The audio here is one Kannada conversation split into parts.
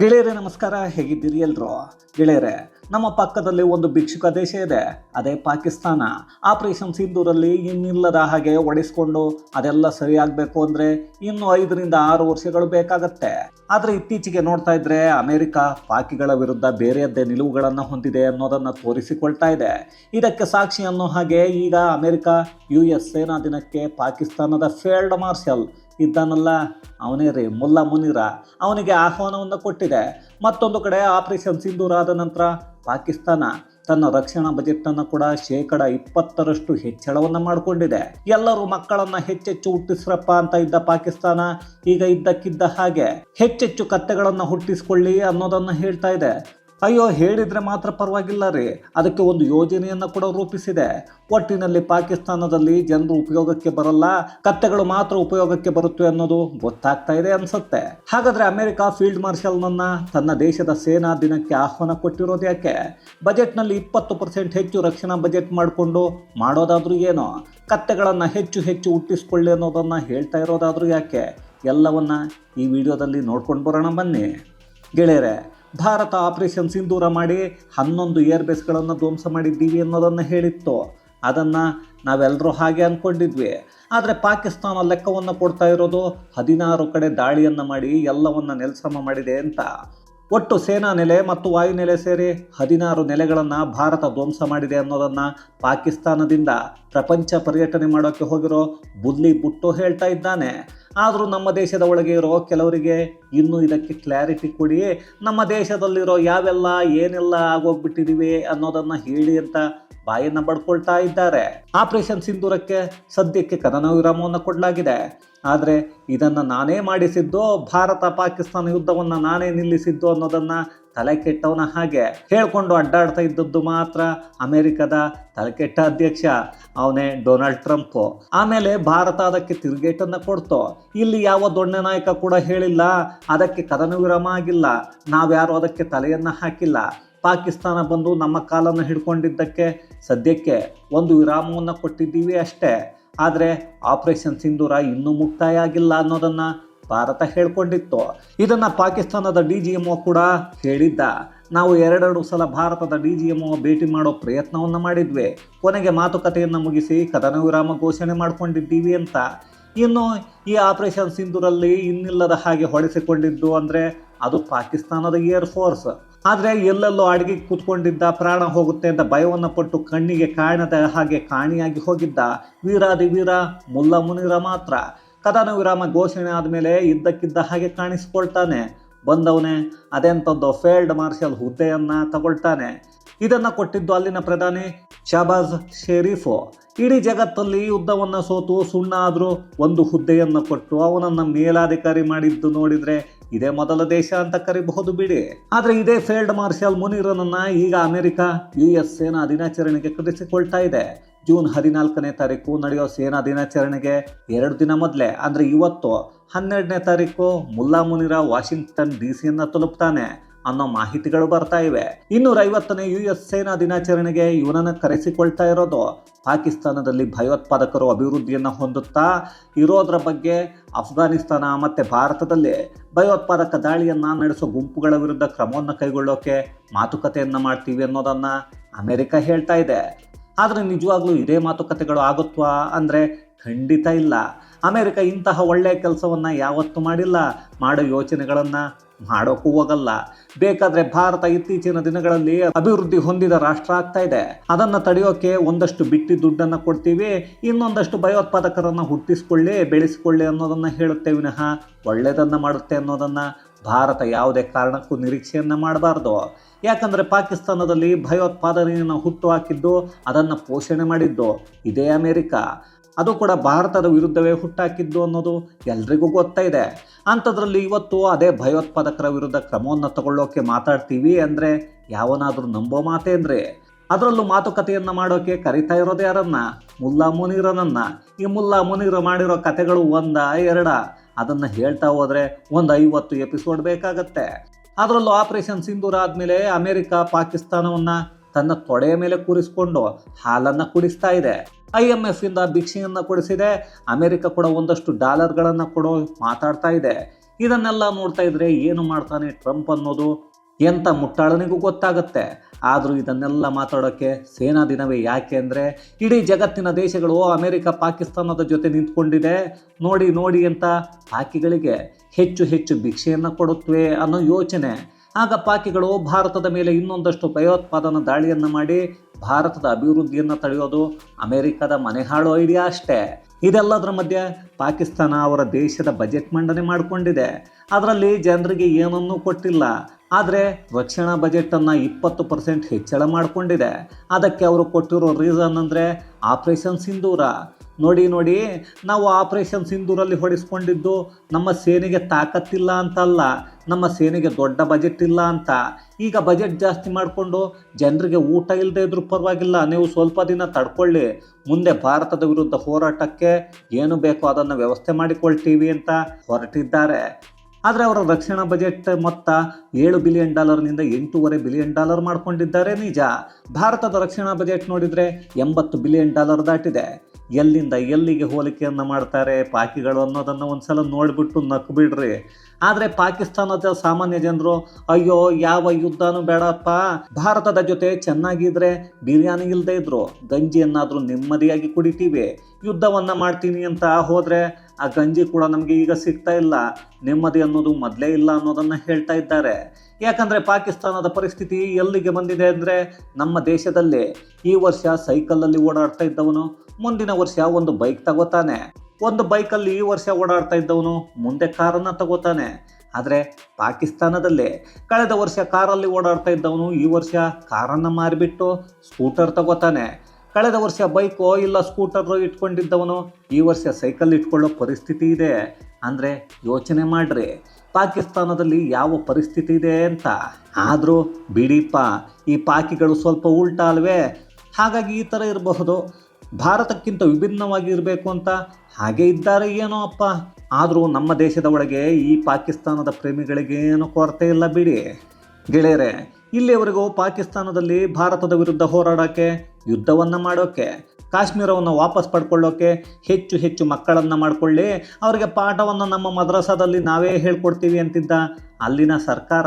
ಗೆಳೆಯರೇ, ನಮಸ್ಕಾರ. ಹೇಗಿದ್ದೀರಿ ಎಲ್ರು? ಗೆಳೆಯರೆ, ನಮ್ಮ ಪಕ್ಕದಲ್ಲಿ ಒಂದು ಭಿಕ್ಷುಕ ದೇಶ ಇದೆ. ಅದೇ ಪಾಕಿಸ್ತಾನ. ಆಪರೇಷನ್ ಸಿಂಧೂರಲ್ಲಿ ಇನ್ನಿಲ್ಲದ ಹಾಗೆ ಒಡಿಸ್ಕೊಂಡು ಅದೆಲ್ಲ ಸರಿಯಾಗಬೇಕು ಅಂದರೆ ಇನ್ನು ಐದರಿಂದ ಆರು ವರ್ಷಗಳು ಬೇಕಾಗತ್ತೆ. ಆದರೆ ಇತ್ತೀಚೆಗೆ ನೋಡ್ತಾ ಇದ್ರೆ ಅಮೆರಿಕ ಪಾಕಿಗಳ ವಿರುದ್ಧ ಬೇರೆಯದ್ದೇ ನಿಲುವುಗಳನ್ನು ಹೊಂದಿದೆ ಅನ್ನೋದನ್ನು ತೋರಿಸಿಕೊಳ್ತಾ ಇದೆ. ಇದಕ್ಕೆ ಸಾಕ್ಷಿ ಅನ್ನೋ ಹಾಗೆ ಈಗ ಅಮೆರಿಕ, ಯು ಎಸ್ ಸೇನಾ ದಿನಕ್ಕೆ ಪಾಕಿಸ್ತಾನದ ಫೀಲ್ಡ್ ಮಾರ್ಷಲ್ ಇದ್ದಾನಲ್ಲ. ಅವನೇ ರೀ ಮುಲ್ಲಾ ಮುನಿರ. ಅವನಿಗೆ ಆಹ್ವಾನವನ್ನು ಕೊಟ್ಟಿದೆ. ಮತ್ತೊಂದು ಕಡೆ ಆಪರೇಷನ್ ಸಿಂಧೂರಾದ ನಂತರ ಪಾಕಿಸ್ತಾನ ತನ್ನ ರಕ್ಷಣಾ ಬಜೆಟನ್ನು ಕೂಡ ಶೇಕಡ ಇಪ್ಪತ್ತರಷ್ಟು ಹೆಚ್ಚಳವನ್ನು ಮಾಡಿಕೊಂಡಿದೆ. ಎಲ್ಲರೂ ಮಕ್ಕಳನ್ನ ಹೆಚ್ಚೆಚ್ಚು ಹುಟ್ಟಿಸ್ರಪ್ಪ ಅಂತ ಇದ್ದ ಪಾಕಿಸ್ತಾನ ಈಗ ಇದ್ದಕ್ಕಿದ್ದ ಹಾಗೆ ಹೆಚ್ಚೆಚ್ಚು ಕತ್ತೆಗಳನ್ನು ಹುಟ್ಟಿಸಿಕೊಳ್ಳಿ ಅನ್ನೋದನ್ನು ಹೇಳ್ತಾ ಇದೆ. ಅಯ್ಯೋ, ಹೇಳಿದ್ರೆ ಮಾತ್ರ ಪರವಾಗಿಲ್ಲ ರೀ. ಅದಕ್ಕೆ ಒಂದು ಯೋಜನೆಯನ್ನು ಕೂಡ ರೂಪಿಸಿದೆ. ಒಟ್ಟಿನಲ್ಲಿ ಪಾಕಿಸ್ತಾನದಲ್ಲಿ ಜನರು ಉಪಯೋಗಕ್ಕೆ ಬರಲ್ಲ, ಕತ್ತೆಗಳು ಮಾತ್ರ ಉಪಯೋಗಕ್ಕೆ ಬರುತ್ತೆ ಅನ್ನೋದು ಗೊತ್ತಾಗ್ತಾ ಇದೆ ಅನ್ಸುತ್ತೆ. ಹಾಗಾದ್ರೆ ಅಮೆರಿಕ ಫೀಲ್ಡ್ ಮಾರ್ಷಲ್ನನ್ನ ತನ್ನ ದೇಶದ ಸೇನಾ ದಿನಕ್ಕೆ ಆಹ್ವಾನ ಕೊಟ್ಟಿರೋದು ಯಾಕೆ? ಬಜೆಟ್ನಲ್ಲಿ ಇಪ್ಪತ್ತು ಪರ್ಸೆಂಟ್ ಹೆಚ್ಚು ರಕ್ಷಣಾ ಬಜೆಟ್ ಮಾಡಿಕೊಂಡು ಮಾಡೋದಾದ್ರೂ ಏನೋ? ಕತ್ತೆಗಳನ್ನು ಹೆಚ್ಚು ಹೆಚ್ಚು ಹುಟ್ಟಿಸ್ಕೊಳ್ಳಿ ಅನ್ನೋದನ್ನು ಹೇಳ್ತಾ ಇರೋದಾದ್ರೂ ಯಾಕೆ? ಎಲ್ಲವನ್ನ ಈ ವಿಡಿಯೋದಲ್ಲಿ ನೋಡ್ಕೊಂಡು ಬರೋಣ ಬನ್ನಿ. ಗೆಳೆಯರೆ ಭಾರತ ಆಪರೇಷನ್ ಸಿಂಧೂರ ಮಾಡಿ ಹನ್ನೊಂದು ಏರ್ ಬೇಸ್ಗಳನ್ನು ಧ್ವಂಸ ಮಾಡಿದ್ದೀವಿ ಅನ್ನೋದನ್ನು ಹೇಳಿತ್ತು. ಅದನ್ನು ನಾವೆಲ್ಲರೂ ಹಾಗೆ ಅಂದ್ಕೊಂಡಿದ್ವಿ ಆದರೆ ಪಾಕಿಸ್ತಾನ ಲೆಕ್ಕವನ್ನು ಕೊಡ್ತಾ ಇರೋದು ಹದಿನಾರು ಕಡೆ ದಾಳಿಯನ್ನು ಮಾಡಿ ಎಲ್ಲವನ್ನು ನೆಲಸಮ ಮಾಡಿದೆ ಅಂತ. ಒಟ್ಟು ಸೇನಾ ನೆಲೆ ಮತ್ತು ವಾಯುನೆಲೆ ಸೇರಿ ಹದಿನಾರು ನೆಲೆಗಳನ್ನು ಭಾರತ ಧ್ವಂಸ ಮಾಡಿದೆ ಅನ್ನೋದನ್ನು ಪಾಕಿಸ್ತಾನದಿಂದ ಪ್ರಪಂಚ ಪರ್ಯಟನೆ ಮಾಡೋಕ್ಕೆ ಹೋಗಿರೋ ಬುದ್ಲಿ ಬುಟ್ಟು ಹೇಳ್ತಾ ಇದ್ದಾನೆ. ಆದರೂ ನಮ್ಮ ದೇಶದ ಒಳಗೆ ಇರೋ ಕೆಲವರಿಗೆ ಇನ್ನೂ ಇದಕ್ಕೆ ಕ್ಲಾರಿಟಿ ಕೊಡಿ ನಮ್ಮ ದೇಶದಲ್ಲಿರೋ ಯಾವೆಲ್ಲ ಏನೆಲ್ಲ ಆಗೋಗ್ಬಿಟ್ಟಿದೀವಿ ಅನ್ನೋದನ್ನು ಹೇಳಿ ಅಂತ ಬಾಯನ್ನು ಬಡ್ಕೊಳ್ತಾ ಇದ್ದಾರೆ. ಆಪರೇಷನ್ ಸಿಂಧೂರಕ್ಕೆ ಸದ್ಯಕ್ಕೆ ಕದನ ವಿರಾಮವನ್ನು ಕೊಡಲಾಗಿದೆ. ಆದರೆ ಇದನ್ನು ನಾನೇ ಮಾಡಿಸಿದ್ದು, ಭಾರತ ಪಾಕಿಸ್ತಾನ ಯುದ್ಧವನ್ನು ನಾನೇ ನಿಲ್ಲಿಸಿದ್ದು ಅನ್ನೋದನ್ನು ತಲೆ ಕೆಟ್ಟವನ ಹಾಗೆ ಹೇಳ್ಕೊಂಡು ಅಡ್ಡಾಡ್ತಾ ಇದ್ದದ್ದು ಮಾತ್ರ ಅಮೆರಿಕದ ತಲೆಕೆಟ್ಟ ಅಧ್ಯಕ್ಷ, ಅವನೇ ಡೊನಾಲ್ಡ್ ಟ್ರಂಪ್. ಆಮೇಲೆ ಭಾರತ ಅದಕ್ಕೆ ತಿರುಗೇಟನ್ನು ಕೊಡ್ತು. ಇಲ್ಲಿ ಯಾವ ದೊಣ್ಣೆ ನಾಯಕ ಕೂಡ ಹೇಳಿಲ್ಲ, ಅದಕ್ಕೆ ಕದನ ವಿರಾಮ ಆಗಿಲ್ಲ. ನಾವ್ಯಾರು ಅದಕ್ಕೆ ತಲೆಯನ್ನು ಹಾಕಿಲ್ಲ. ಪಾಕಿಸ್ತಾನ ಬಂದು ನಮ್ಮ ಕಾಲನ್ನು ಹಿಡ್ಕೊಂಡಿದ್ದಕ್ಕೆ ಸದ್ಯಕ್ಕೆ ಒಂದು ವಿರಾಮವನ್ನು ಕೊಟ್ಟಿದ್ದೀವಿ ಅಷ್ಟೇ. ಆದರೆ ಆಪರೇಷನ್ ಸಿಂಧೂರ ಇನ್ನೂ ಮುಕ್ತಾಯ ಆಗಿಲ್ಲ ಅನ್ನೋದನ್ನು ಭಾರತ ಹೇಳ್ಕೊಂಡಿತ್ತು. ಇದನ್ನು ಪಾಕಿಸ್ತಾನದ ಡಿ ಜಿ ಎಂ ಕೂಡ ಹೇಳಿದ್ದ. ನಾವು ಎರಡೆರಡು ಸಲ ಭಾರತದ ಡಿ ಜಿ ಎಂ ಭೇಟಿ ಮಾಡೋ ಪ್ರಯತ್ನವನ್ನು ಮಾಡಿದ್ವಿ. ಕೊನೆಗೆ ಮಾತುಕತೆಯನ್ನು ಮುಗಿಸಿ ಕದನ ವಿರಾಮ ಘೋಷಣೆ ಮಾಡಿಕೊಂಡಿದ್ದೀವಿ ಅಂತ. ಇನ್ನು ಈ ಆಪರೇಷನ್ ಸಿಂಧೂರಲ್ಲಿ ಇನ್ನಿಲ್ಲದ ಹಾಗೆ ಹೊಡೆಸಿಕೊಂಡಿದ್ದು ಅಂದರೆ ಅದು ಪಾಕಿಸ್ತಾನದ ಏರ್ ಫೋರ್ಸ್. ಆದರೆ ಎಲ್ಲೆಲ್ಲೋ ಅಡಿಗೆ ಕೂತ್ಕೊಂಡಿದ್ದ, ಪ್ರಾಣ ಹೋಗುತ್ತೆ ಅಂತ ಭಯವನ್ನು ಪಟ್ಟು ಕಣ್ಣಿಗೆ ಕಾಣದ ಹಾಗೆ ಕಾಣಿಯಾಗಿ ಹೋಗಿದ್ದ. ವೀರಾದಿ ವೀರ ಮುಲ್ಲಾ ಮುನಿರ ಮಾತ್ರ. ಕದನ ವಿರಾಮ ಘೋಷಣೆ ಆದಮೇಲೆ ಇದ್ದಕ್ಕಿದ್ದ ಹಾಗೆ ಕಾಣಿಸ್ಕೊಳ್ತಾನೆ. ಬಂದವನೇ ಅದೆಂಥದ್ದು ಫೇಲ್ಡ್ ಮಾರ್ಷಲ್ ಹುದ್ದೆಯನ್ನು ತಗೊಳ್ತಾನೆ. ಇದನ್ನು ಕೊಟ್ಟಿದ್ದು ಅಲ್ಲಿನ ಪ್ರಧಾನಿ ಶಹಬಾಜ್ ಶರೀಫು. ಇಡೀ ಜಗತ್ತಲ್ಲಿ ಯುದ್ಧವನ್ನು ಸೋತು ಸುಣ್ಣ ಆದರೂ ಒಂದು ಹುದ್ದೆಯನ್ನು ಕೊಟ್ಟು ಅವನನ್ನು ಮೇಲಾಧಿಕಾರಿ ಮಾಡಿದ್ದು ನೋಡಿದರೆ ಇದೇ ಮೊದಲ ದೇಶ ಅಂತ ಕರಿಬಹುದು ಬಿಡಿ. ಆದರೆ ಇದೇ ಫೀಲ್ಡ್ ಮಾರ್ಷಲ್ ಮುನಿರನನ್ನು ಈಗ ಅಮೆರಿಕ, ಯು ಎಸ್ ಸೇನಾ ದಿನಾಚರಣೆಗೆ ಕರೆಸಿಕೊಳ್ತಾ ಇದೆ. ಜೂನ್ ಹದಿನಾಲ್ಕನೇ ತಾರೀಕು ನಡೆಯೋ ಸೇನಾ ದಿನಾಚರಣೆಗೆ ಎರಡು ದಿನ ಮೊದಲೇ, ಅಂದರೆ ಇವತ್ತು ಹನ್ನೆರಡನೇ ತಾರೀಕು ಮುಲ್ಲಾ ಮುನಿರ ವಾಷಿಂಗ್ಟನ್ ಡಿ ಸಿಯನ್ನು ತಲುಪ್ತಾನೆ ಅನ್ನೋ ಮಾಹಿತಿಗಳು ಬರ್ತಾ ಇವೆ. ಇನ್ನೂರ ಐವತ್ತನೇ ಯು ಎಸ್ ಸೇನಾ ದಿನಾಚರಣೆಗೆ ಇವನನ್ನು ಕರೆಸಿಕೊಳ್ತಾ ಇರೋದು ಪಾಕಿಸ್ತಾನದಲ್ಲಿ ಭಯೋತ್ಪಾದಕರು ಅಭಿವೃದ್ಧಿಯನ್ನು ಹೊಂದುತ್ತಾ, ಇರೋದ್ರ ಬಗ್ಗೆ ಅಫ್ಘಾನಿಸ್ತಾನ ಮತ್ತು ಭಾರತದಲ್ಲಿ ಭಯೋತ್ಪಾದಕ ದಾಳಿಯನ್ನು ನಡೆಸೋ ಗುಂಪುಗಳ ವಿರುದ್ಧ ಕ್ರಮವನ್ನು ಕೈಗೊಳ್ಳೋಕೆ ಮಾತುಕತೆಯನ್ನು ಮಾಡ್ತೀವಿ ಅನ್ನೋದನ್ನು ಅಮೆರಿಕ ಹೇಳ್ತಾ ಇದೆ. ಆದರೆ ನಿಜವಾಗ್ಲೂ ಇದೇ ಮಾತುಕತೆಗಳು ಆಗುತ್ವಾ? ಅಂದರೆ ಖಂಡಿತ ಇಲ್ಲ. ಅಮೆರಿಕ ಇಂತಹ ಒಳ್ಳೆಯ ಕೆಲಸವನ್ನು ಯಾವತ್ತೂ ಮಾಡಿಲ್ಲ. ಮಾಡೋ ಯೋಚನೆಗಳನ್ನು ಮಾಡೋಕ್ಕೂ ಹೋಗಲ್ಲ. ಬೇಕಾದರೆ ಭಾರತ ಇತ್ತೀಚಿನ ದಿನಗಳಲ್ಲಿ ಅಭಿವೃದ್ಧಿ ಹೊಂದಿದ ರಾಷ್ಟ್ರ ಆಗ್ತಾ ಇದೆ. ಅದನ್ನು ತಡೆಯೋಕೆ ಒಂದಷ್ಟು ಬಿಟ್ಟಿ ದುಡ್ಡನ್ನು ಕೊಡ್ತೀವಿ. ಇನ್ನೊಂದಷ್ಟು ಭಯೋತ್ಪಾದಕರನ್ನು ಹುಟ್ಟಿಸ್ಕೊಳ್ಳಿ, ಬೆಳೆಸ್ಕೊಳ್ಳಿ ಅನ್ನೋದನ್ನು ಹೇಳುತ್ತೆ ವಿನಃ ಒಳ್ಳೆಯದನ್ನು ಮಾಡುತ್ತೆ ಅನ್ನೋದನ್ನು. ಭಾರತ ಯಾವುದೇ ಕಾರಣಕ್ಕೂ ನಿರೀಕ್ಷೆಯನ್ನು ಮಾಡಬಾರ್ದು. ಯಾಕಂದರೆ ಪಾಕಿಸ್ತಾನದಲ್ಲಿ ಭಯೋತ್ಪಾದನೆಯನ್ನು ಹುಟ್ಟು ಹಾಕಿದ್ದು, ಅದನ್ನು ಪೋಷಣೆ ಮಾಡಿದ್ದು ಇದೇ ಅಮೆರಿಕ. ಅದು ಕೂಡ ಭಾರತದ ವಿರುದ್ಧವೇ ಹುಟ್ಟಾಕಿದ್ದು ಅನ್ನೋದು ಎಲ್ರಿಗೂ ಇದೆ. ಅಂಥದ್ರಲ್ಲಿ ಇವತ್ತು ಅದೇ ಭಯೋತ್ಪಾದಕರ ವಿರುದ್ಧ ಕ್ರಮವನ್ನು ತಗೊಳ್ಳೋಕೆ ಮಾತಾಡ್ತೀವಿ ಅಂದರೆ ಯಾವನಾದರೂ ನಂಬೋ ಮಾತೇನ್ರಿ? ಅದರಲ್ಲೂ ಮಾತುಕತೆಯನ್ನು ಮಾಡೋಕೆ ಕರಿತಾ ಇರೋದು ಯಾರನ್ನ? ಮುಲ್ಲಾ ಮುನೀರನನ್ನ. ಈ ಮುಲ್ಲಾ ಮುನೀರ ಮಾಡಿರೋ ಕತೆಗಳು ಒಂದ ಎರಡ? ಅದನ್ನು ಹೇಳ್ತಾ ಹೋದರೆ ಒಂದು ಐವತ್ತು ಎಪಿಸೋಡ್ ಬೇಕಾಗತ್ತೆ. ಅದರಲ್ಲೂ ಆಪರೇಷನ್ ಸಿಂಧೂರ್ ಆದಮೇಲೆ ಅಮೆರಿಕ ಪಾಕಿಸ್ತಾನವನ್ನು ತನ್ನ ತೊಡೆಯ ಮೇಲೆ ಕೂರಿಸಿಕೊಂಡು ಹಾಲನ್ನು ಕುಡಿಸ್ತಾ ಇದೆ. ಐ ಎಂ ಎಫ್ ಇಂದ ಭಿಕ್ಷೆಯನ್ನು ಕೊಡಿಸಿದೆ. ಅಮೆರಿಕ ಕೂಡ ಒಂದಷ್ಟು ಡಾಲರ್ಗಳನ್ನು ಕೊಡೋ ಮಾತಾಡ್ತಾ ಇದೆ. ಇದನ್ನೆಲ್ಲ ನೋಡ್ತಾ ಇದ್ರೆ ಏನು ಮಾಡ್ತಾನೆ ಟ್ರಂಪ್ ಅನ್ನೋದು ಎಂಥ ಮುಟ್ಟಾಳನಿಗೂ ಗೊತ್ತಾಗುತ್ತೆ. ಆದರೂ ಇದನ್ನೆಲ್ಲ ಮಾತಾಡೋಕ್ಕೆ ಸೇನಾ ದಿನವೇ ಯಾಕೆ ಅಂದರೆ ಇಡೀ ಜಗತ್ತಿನ ದೇಶಗಳು ಅಮೆರಿಕ, ಪಾಕಿಸ್ತಾನದ ಜೊತೆ ನಿಂತ್ಕೊಂಡಿದೆ. ನೋಡಿ ನೋಡಿ ಅಂತ ಪಾಕಿಗಳಿಗೆ ಹೆಚ್ಚು ಹೆಚ್ಚು ಭಿಕ್ಷೆಯನ್ನು ಕೊಡುತ್ತವೆ ಅನ್ನೋ ಯೋಚನೆ. ಆಗ ಪಾಕಿಗಳು ಭಾರತದ ಮೇಲೆ ಇನ್ನೊಂದಷ್ಟು ಭಯೋತ್ಪಾದನಾ ದಾಳಿಯನ್ನು ಮಾಡಿ ಭಾರತದ ಅಭಿವೃದ್ಧಿಯನ್ನು ತಡೆಯೋದು ಅಮೆರಿಕದ ಮನೆಹಾಳು ಐಡಿಯಾ ಅಷ್ಟೇ. ಇದೆಲ್ಲದರ ಮಧ್ಯೆ ಪಾಕಿಸ್ತಾನ ಅವರ ದೇಶದ ಬಜೆಟ್ ಮಂಡನೆ ಮಾಡಿಕೊಂಡಿದೆ. ಅದರಲ್ಲಿ ಜನರಿಗೆ ಏನನ್ನೂ ಕೊಟ್ಟಿಲ್ಲ. ಆದರೆ ರಕ್ಷಣಾ ಬಜೆಟನ್ನು ಇಪ್ಪತ್ತು ಪರ್ಸೆಂಟ್ ಹೆಚ್ಚಳ ಮಾಡಿಕೊಂಡಿದೆ. ಅದಕ್ಕೆ ಅವರು ಕೊಟ್ಟಿರೋ ರೀಸನ್ ಅಂದರೆ ಆಪ್ರೇಷನ್ ಸಿಂಧೂರ ನೋಡಿ ನೋಡಿ, ನಾವು ಆಪರೇಷನ್ ಸಿಂಧೂರಲ್ಲಿ ಹೊಡೆಸ್ಕೊಂಡಿದ್ದು ನಮ್ಮ ಸೇನೆಗೆ ತಾಕತ್ತಿಲ್ಲ ಅಂತಲ್ಲ, ನಮ್ಮ ಸೇನೆಗೆ ದೊಡ್ಡ ಬಜೆಟ್ ಇಲ್ಲ ಅಂತ. ಈಗ ಬಜೆಟ್ ಜಾಸ್ತಿ ಮಾಡಿಕೊಂಡು ಜನರಿಗೆ ಊಟ ಇಲ್ಲದೆ ಇದ್ರೂ ಪರವಾಗಿಲ್ಲ, ನೀವು ಸ್ವಲ್ಪ ದಿನ ತಡ್ಕೊಳ್ಳಿ. ಮುಂದೆ ಭಾರತದ ವಿರುದ್ಧ ಹೋರಾಟಕ್ಕೆ ಏನು ಬೇಕೋ ಅದನ್ನು ವ್ಯವಸ್ಥೆ ಮಾಡಿಕೊಳ್ತೀವಿ ಅಂತ ಹೊರಟಿದ್ದಾರೆ. ಆದರೆ ಅವರ ರಕ್ಷಣಾ ಬಜೆಟ್ ಮೊತ್ತ ಏಳು ಬಿಲಿಯನ್ ಡಾಲರ್ನಿಂದ ಎಂಟೂವರೆ ಬಿಲಿಯನ್ ಡಾಲರ್ ಮಾಡ್ಕೊಂಡಿದ್ದಾರೆ ನಿಜ. ಭಾರತದ ರಕ್ಷಣಾ ಬಜೆಟ್ ನೋಡಿದರೆ ಎಂಬತ್ತು ಬಿಲಿಯನ್ ಡಾಲರ್ ದಾಟಿದೆ. ಎಲ್ಲಿಂದ ಎಲ್ಲಿಗೆ ಹೋಲಿಕೆಯನ್ನು ಮಾಡ್ತಾರೆ ಪಾಕಿಗಳು ಅನ್ನೋದನ್ನು ಒಂದ್ಸಲ ನೋಡಿಬಿಟ್ಟು ನಕ್ಕು ಬಿಡ್ರಿ. ಆದರೆ ಪಾಕಿಸ್ತಾನದ ಸಾಮಾನ್ಯ ಜನರು, ಅಯ್ಯೋ, ಯಾವ ಯುದ್ಧನೂ ಬೇಡಪ್ಪ. ಭಾರತದ ಜೊತೆ ಚೆನ್ನಾಗಿದ್ರೆ ಬಿರಿಯಾನಿ ಇಲ್ಲದೆ ಇದ್ರು. ಗಂಜಿಯನ್ನಾದರೂ ನೆಮ್ಮದಿಯಾಗಿ ಕುಡಿತೀವಿ. ಯುದ್ಧವನ್ನು ಮಾಡ್ತೀನಿ ಅಂತ ಹೋದರೆ ಆ ಗಂಜಿ ಕೂಡ ನಮಗೆ ಈಗ ಸಿಗ್ತಾ ಇಲ್ಲ. ನೆಮ್ಮದಿ ಅನ್ನೋದು ಮೊದಲೇ ಇಲ್ಲ ಅನ್ನೋದನ್ನು ಹೇಳ್ತಾ ಇದ್ದಾರೆ. ಯಾಕಂದರೆ ಪಾಕಿಸ್ತಾನದ ಪರಿಸ್ಥಿತಿ ಎಲ್ಲಿಗೆ ಬಂದಿದೆ ಅಂದರೆ ನಮ್ಮ ದೇಶದಲ್ಲಿ. ಈ ವರ್ಷ ಸೈಕಲಲ್ಲಿ ಓಡಾಡ್ತಾ ಇದ್ದವನು, ಮುಂದಿನ ವರ್ಷ ಒಂದು ಬೈಕ್ ತಗೋತಾನೆ. ಒಂದು ಬೈಕಲ್ಲಿ ಈ ವರ್ಷ ಓಡಾಡ್ತಾ ಇದ್ದವನು ಮುಂದೆ ಕಾರನ್ನು ತಗೋತಾನೆ. ಆದರೆ ಪಾಕಿಸ್ತಾನದಲ್ಲಿ ಕಳೆದ ವರ್ಷ ಕಾರಲ್ಲಿ ಓಡಾಡ್ತಾ ಇದ್ದವನು ಈ ವರ್ಷ ಕಾರನ್ನು ಮಾರಿಬಿಟ್ಟು ಸ್ಕೂಟರ್ ತಗೋತಾನೆ. ಕಳೆದ ವರ್ಷ ಬೈಕೋ ಇಲ್ಲ ಸ್ಕೂಟರ್ ಇಟ್ಕೊಂಡಿದ್ದವನು, ಈ ವರ್ಷ ಸೈಕಲ್ ಇಟ್ಕೊಳ್ಳೋ ಪರಿಸ್ಥಿತಿ ಇದೆ. ಅಂದರೆ ಯೋಚನೆ ಮಾಡ್ರಿ, ಪಾಕಿಸ್ತಾನದಲ್ಲಿ ಯಾವ ಪರಿಸ್ಥಿತಿ ಇದೆ ಅಂತ. ಆದರೂ ಬಿಡಿಪ್ಪ, ಈ ಪಾಕಿಗಳು ಸ್ವಲ್ಪ ಉಲ್ಟಾ ಅಲ್ವೇ? ಹಾಗಾಗಿ ಈ ಥರ ಇರಬಹುದು. ಭಾರತಕ್ಕಿಂತ ವಿಭಿನ್ನವಾಗಿ ಇರಬೇಕು ಅಂತ ಹಾಗೆ ಇದ್ದಾರೆ ಏನೋ ಅಪ್ಪ. ಆದರೂ ನಮ್ಮ ದೇಶದ ಒಳಗೆ ಈ ಪಾಕಿಸ್ತಾನದ ಪ್ರೇಮಿಗಳಿಗೆ ಏನೂ ಕೊರತೆ ಇಲ್ಲ ಬಿಡಿ. ಗೆಳೆಯರೆ, ಇಲ್ಲಿಯವರೆಗೂ ಪಾಕಿಸ್ತಾನದಲ್ಲಿ ಭಾರತದ ವಿರುದ್ಧ ಹೋರಾಡೋಕ್ಕೆ ಯುದ್ಧವನ್ನು ಮಾಡೋಕ್ಕೆ ಕಾಶ್ಮೀರವನ್ನು ವಾಪಸ್ ಪಡ್ಕೊಳ್ಳೋಕ್ಕೆ ಹೆಚ್ಚು ಹೆಚ್ಚು ಮಕ್ಕಳನ್ನು ಮಾಡಿಕೊಳ್ಳಿ, ಅವರಿಗೆ ಪಾಠವನ್ನು ನಮ್ಮ ಮದ್ರಸಾದಲ್ಲಿ ನಾವೇ ಹೇಳ್ಕೊಡ್ತೀವಿ ಅಂತಿದ್ದ ಅಲ್ಲಿನ ಸರ್ಕಾರ.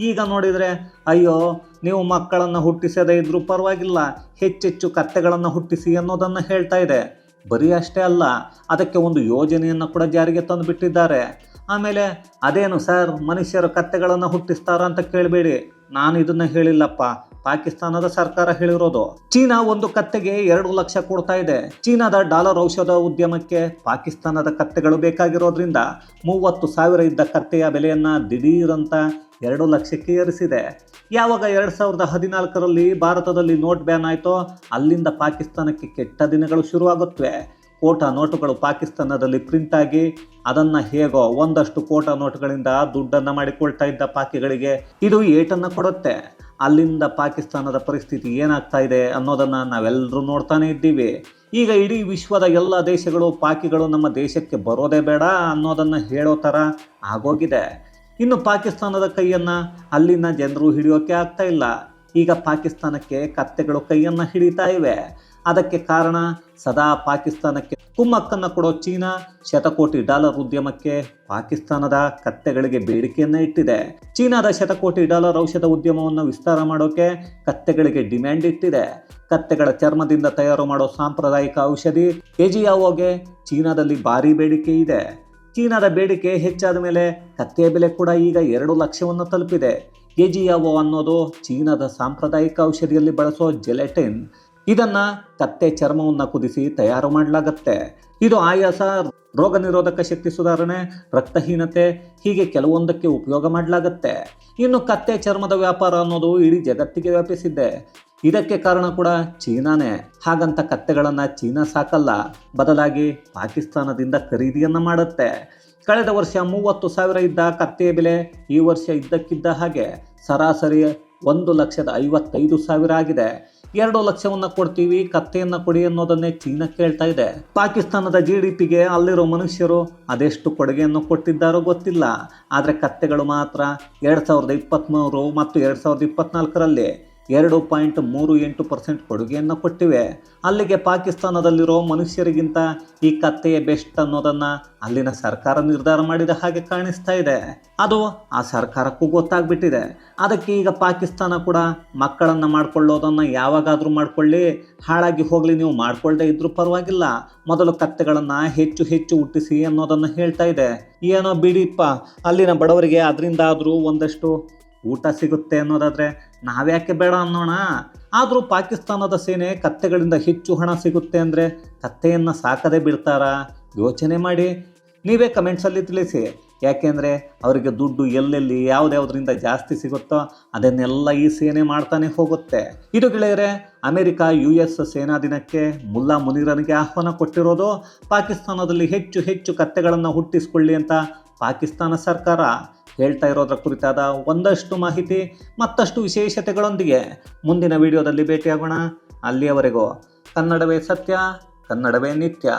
ಈಗ ನೋಡಿದರೆ, ಅಯ್ಯೋ, ನೀವು ಮಕ್ಕಳನ್ನು ಹುಟ್ಟಿಸದೇ ಇದ್ರೂ ಪರವಾಗಿಲ್ಲ ಹೆಚ್ಚೆಚ್ಚು ಕತ್ತೆಗಳನ್ನು ಹುಟ್ಟಿಸಿ ಅನ್ನೋದನ್ನು ಹೇಳ್ತಾ ಇದೆ. ಬರೀ ಅಷ್ಟೇ ಅಲ್ಲ, ಅದಕ್ಕೆ ಒಂದು ಯೋಜನೆಯನ್ನು ಕೂಡ ಜಾರಿಗೆ ತಂದುಬಿಟ್ಟಿದ್ದಾರೆ. ಆಮೇಲೆ ಅದೇನು ಸರ್, ಮನುಷ್ಯರು ಕತ್ತೆಗಳನ್ನು ಹುಟ್ಟಿಸ್ತಾರ ಅಂತ ಕೇಳಬೇಡಿ. ನಾನು ಇದನ್ನು ಹೇಳಿಲ್ಲಪ್ಪ. ಪಾಕಿಸ್ತಾನದ ಸರ್ಕಾರ ಹೇಳಿರೋದು. ಚೀನಾ ಒಂದು ಕತ್ತೆಗೆ ಎರಡು ಲಕ್ಷ ಕೊಡ್ತಾ ಇದೆ. ಚೀನಾದ ಡಾಲರ್ ಔಷಧ ಉದ್ಯಮಕ್ಕೆ ಪಾಕಿಸ್ತಾನದ ಕತ್ತೆಗಳು ಬೇಕಾಗಿರೋದ್ರಿಂದ ಮೂವತ್ತು ಸಾವಿರ ಇದ್ದ ಕತ್ತೆಯ ಬೆಲೆಯನ್ನು ದಿಢೀರಂತ ಎರಡು ಲಕ್ಷಕ್ಕೆ ಏರಿಸಿದೆ. ಯಾವಾಗ ಎರಡು ಸಾವಿರದ ಹದಿನಾಲ್ಕರಲ್ಲಿ ಭಾರತದಲ್ಲಿ ನೋಟ್ ಬ್ಯಾನ್ ಆಯಿತೋ ಅಲ್ಲಿಂದ ಪಾಕಿಸ್ತಾನಕ್ಕೆ ಕೆಟ್ಟ ದಿನಗಳು ಶುರುವಾಗುತ್ತವೆ. ಕೋಟಾ ನೋಟುಗಳು ಪಾಕಿಸ್ತಾನದಲ್ಲಿ ಪ್ರಿಂಟ್ ಆಗಿ ಅದನ್ನು ಹೇಗೋ ಒಂದಷ್ಟು ಕೋಟಾ ನೋಟುಗಳಿಂದ ದುಡ್ಡನ್ನು ಮಾಡಿಕೊಳ್ತಾ ಇದ್ದ ಪಾಕಿಗಳಿಗೆ ಇದು ಏಟನ್ನು ಕೊಡುತ್ತೆ. ಅಲ್ಲಿಂದ ಪಾಕಿಸ್ತಾನದ ಪರಿಸ್ಥಿತಿ ಏನಾಗ್ತಾ ಇದೆ ಅನ್ನೋದನ್ನು ನಾವೆಲ್ಲರೂ ನೋಡ್ತಾನೆ ಇದ್ದೀವಿ. ಈಗ ಇಡೀ ವಿಶ್ವದ ಎಲ್ಲ ದೇಶಗಳು, ಪಾಕಿಗಳು ನಮ್ಮ ದೇಶಕ್ಕೆ ಬರೋದೇ ಬೇಡ ಅನ್ನೋದನ್ನು ಹೇಳೋ ಥರ ಆಗೋಗಿದೆ. ಇನ್ನು ಪಾಕಿಸ್ತಾನದ ಕೈಯನ್ನು ಅಲ್ಲಿನ ಜನರು ಹಿಡಿಯೋಕೆ ಆಗ್ತಾ ಇಲ್ಲ. ಈಗ ಪಾಕಿಸ್ತಾನಕ್ಕೆ ಕತ್ತೆಗಳು ಕೈಯನ್ನು ಹಿಡಿತಾ ಇವೆ. ಅದಕ್ಕೆ ಕಾರಣ ಸದಾ ಪಾಕಿಸ್ತಾನಕ್ಕೆ ಕುಮ್ಮಕ್ಕನ್ನು ಕೊಡೋ ಚೀನಾ ಶತಕೋಟಿ ಡಾಲರ್ ಉದ್ಯಮಕ್ಕೆ ಪಾಕಿಸ್ತಾನದ ಕತ್ತೆಗಳಿಗೆ ಬೇಡಿಕೆಯನ್ನು ಇಟ್ಟಿದೆ. ಚೀನಾದ ಶತಕೋಟಿ ಡಾಲರ್ ಔಷಧ ಉದ್ಯಮವನ್ನು ವಿಸ್ತಾರ ಮಾಡೋಕೆ ಕತ್ತೆಗಳಿಗೆ ಡಿಮ್ಯಾಂಡ್ ಇಟ್ಟಿದೆ. ಕತ್ತೆಗಳ ಚರ್ಮದಿಂದ ತಯಾರು ಮಾಡೋ ಸಾಂಪ್ರದಾಯಿಕ ಔಷಧಿ ಕೆಜಿಯಾವೋಗೆ ಚೀನಾದಲ್ಲಿ ಭಾರಿ ಬೇಡಿಕೆ ಇದೆ. ಚೀನಾದ ಬೇಡಿಕೆ ಹೆಚ್ಚಾದ ಮೇಲೆ ಕತ್ತೆಯ ಬೆಲೆ ಕೂಡ ಈಗ ಎರಡು ಲಕ್ಷವನ್ನು ತಲುಪಿದೆ. ಕೆಜಿಯಾವೋ ಅನ್ನೋದು ಚೀನಾದ ಸಾಂಪ್ರದಾಯಿಕ ಔಷಧಿಯಲ್ಲಿ ಬಳಸೋ ಜೆಲೆಟಿನ್. ಇದನ್ನ ಕತ್ತೆ ಚರ್ಮವನ್ನು ಕುದಿಸಿ ತಯಾರು ಮಾಡಲಾಗತ್ತೆ. ಇದು ಆಯಾಸ, ರೋಗ ನಿರೋಧಕ ಶಕ್ತಿ ಸುಧಾರಣೆ, ರಕ್ತಹೀನತೆ ಹೀಗೆ ಕೆಲವೊಂದಕ್ಕೆ ಉಪಯೋಗ ಮಾಡಲಾಗತ್ತೆ. ಇನ್ನು ಕತ್ತೆ ಚರ್ಮದ ವ್ಯಾಪಾರ ಅನ್ನೋದು ಇಡೀ ಜಗತ್ತಿಗೆ ವ್ಯಾಪಿಸಿದೆ ಇದಕ್ಕೆ ಕಾರಣ ಕೂಡ ಚೀನಾನೇ. ಹಾಗಂತ ಕತ್ತೆಗಳನ್ನು ಚೀನಾ ಸಾಕಲ್ಲ, ಬದಲಾಗಿ ಪಾಕಿಸ್ತಾನದಿಂದ ಖರೀದಿಯನ್ನು ಮಾಡುತ್ತೆ. ಕಳೆದ ವರ್ಷ ಮೂವತ್ತು ಸಾವಿರ ಇದ್ದ ಕತ್ತೆಯ ಬೆಲೆ ಈ ವರ್ಷ ಇದ್ದಕ್ಕಿದ್ದ ಹಾಗೆ ಸರಾಸರಿ ಒಂದು ಲಕ್ಷದ ಐವತ್ತೈದು ಸಾವಿರ ಆಗಿದೆ. ಎರಡು ಲಕ್ಷವನ್ನು ಕೊಡ್ತೀವಿ, ಕತ್ತೆಯನ್ನು ಕೊಡಿ ಅನ್ನೋದನ್ನೇ ಚೀನಾ ಕೇಳ್ತಾ ಇದೆ. ಪಾಕಿಸ್ತಾನದ ಜಿ ಡಿ ಪಿಗೆ ಅಲ್ಲಿರೋ ಮನುಷ್ಯರು ಅದೆಷ್ಟು ಕೊಡುಗೆಯನ್ನು ಕೊಟ್ಟಿದ್ದಾರೋ ಗೊತ್ತಿಲ್ಲ. ಆದರೆ ಕತ್ತೆಗಳು ಮಾತ್ರ ಎರಡು ಸಾವಿರದ ಇಪ್ಪತ್ತ್ಮೂರು ಮತ್ತು ಎರಡು ಸಾವಿರದ ಇಪ್ಪತ್ತ್ನಾಲ್ಕರಲ್ಲಿ ಎರಡು ಪಾಯಿಂಟ್ ಮೂರು ಎಂಟು ಪರ್ಸೆಂಟ್ ಕೊಡುಗೆಯನ್ನು ಕೊಟ್ಟಿವೆ. ಅಲ್ಲಿಗೆ ಪಾಕಿಸ್ತಾನದಲ್ಲಿರೋ ಮನುಷ್ಯರಿಗಿಂತ ಈ ಕತ್ತೆಯ ಬೆಸ್ಟ್ ಅನ್ನೋದನ್ನು ಅಲ್ಲಿನ ಸರ್ಕಾರ ನಿರ್ಧಾರ ಮಾಡಿದ ಹಾಗೆ ಕಾಣಿಸ್ತಾ ಇದೆ. ಅದು ಆ ಸರ್ಕಾರಕ್ಕೂ ಗೊತ್ತಾಗ್ಬಿಟ್ಟಿದೆ. ಅದಕ್ಕೆ ಈಗ ಪಾಕಿಸ್ತಾನ ಕೂಡ ಮಕ್ಕಳನ್ನು ಮಾಡಿಕೊಳ್ಳೋದನ್ನು ಯಾವಾಗಾದರೂ ಮಾಡಿಕೊಳ್ಳಿ. ಹಾಳಾಗಿ ಹೋಗಲಿ, ನೀವು ಮಾಡಿಕೊಳ್ಳದೆ ಇದ್ರೂ ಪರವಾಗಿಲ್ಲ. ಮೊದಲು ಕತ್ತೆಗಳನ್ನು ಹೆಚ್ಚು ಹೆಚ್ಚು ಹುಟ್ಟಿಸಿ ಅನ್ನೋದನ್ನು ಹೇಳ್ತಾ ಇದೆ. ಏನೋ ಬಿಡಿಪ್ಪ ಅಲ್ಲಿನ ಬಡವರಿಗೆ ಅದರಿಂದಾದರೂ ಒಂದಷ್ಟು ಊಟ ಸಿಗುತ್ತೆ ಅನ್ನೋದಾದರೆ ನಾವ್ಯಾಕೆ ಬೇಡ ಅನ್ನೋಣ? ಆದರೂ ಪಾಕಿಸ್ತಾನದ ಸೇನೆ ಕತ್ತೆಗಳಿಂದ ಹೆಚ್ಚು ಹಣ ಸಿಗುತ್ತೆ ಅಂದರೆ ಕತ್ತೆಯನ್ನು ಸಾಕದೆ ಬಿಡ್ತಾರಾ? ಯೋಚನೆ ಮಾಡಿ. ನೀವೇ ಕಮೆಂಟ್ಸಲ್ಲಿ ತಿಳಿಸಿ. ಯಾಕೆಂದರೆ ಅವರಿಗೆ ದುಡ್ಡು ಎಲ್ಲೆಲ್ಲಿ ಯಾವುದ್ಯಾವುದರಿಂದ ಜಾಸ್ತಿ ಸಿಗುತ್ತೋ ಅದನ್ನೆಲ್ಲ ಈ ಸೇನೆ ಮಾಡ್ತಾನೆ ಹೋಗುತ್ತೆ. ಇದು ಗೆಳೆಯರೆ, ಅಮೆರಿಕ ಯು ಎಸ್ ಸೇನಾ ದಿನಕ್ಕೆ ಮುಲ್ಲಾ ಮುನಿರನಿಗೆ ಆಹ್ವಾನ ಕೊಟ್ಟಿರೋದು ಪಾಕಿಸ್ತಾನದಲ್ಲಿ ಹೆಚ್ಚು ಹೆಚ್ಚು ಕತ್ತೆಗಳನ್ನು ಹುಟ್ಟಿಸ್ಕೊಳ್ಳಿ ಅಂತ ಪಾಕಿಸ್ತಾನ ಸರ್ಕಾರ. ಹೇಳ್ತಾ ಇರೋದ್ರ ಕುರಿತಾದ ಒಂದಷ್ಟು ಮಾಹಿತಿ, ಮತ್ತಷ್ಟು ವಿಶೇಷತೆಗಳೊಂದಿಗೆ ಮುಂದಿನ ವಿಡಿಯೋದಲ್ಲಿ ಭೇಟಿಯಾಗೋಣ. ಅಲ್ಲಿಯವರೆಗೂ ಕನ್ನಡವೇ ಸತ್ಯ, ಕನ್ನಡವೇ ನಿತ್ಯ.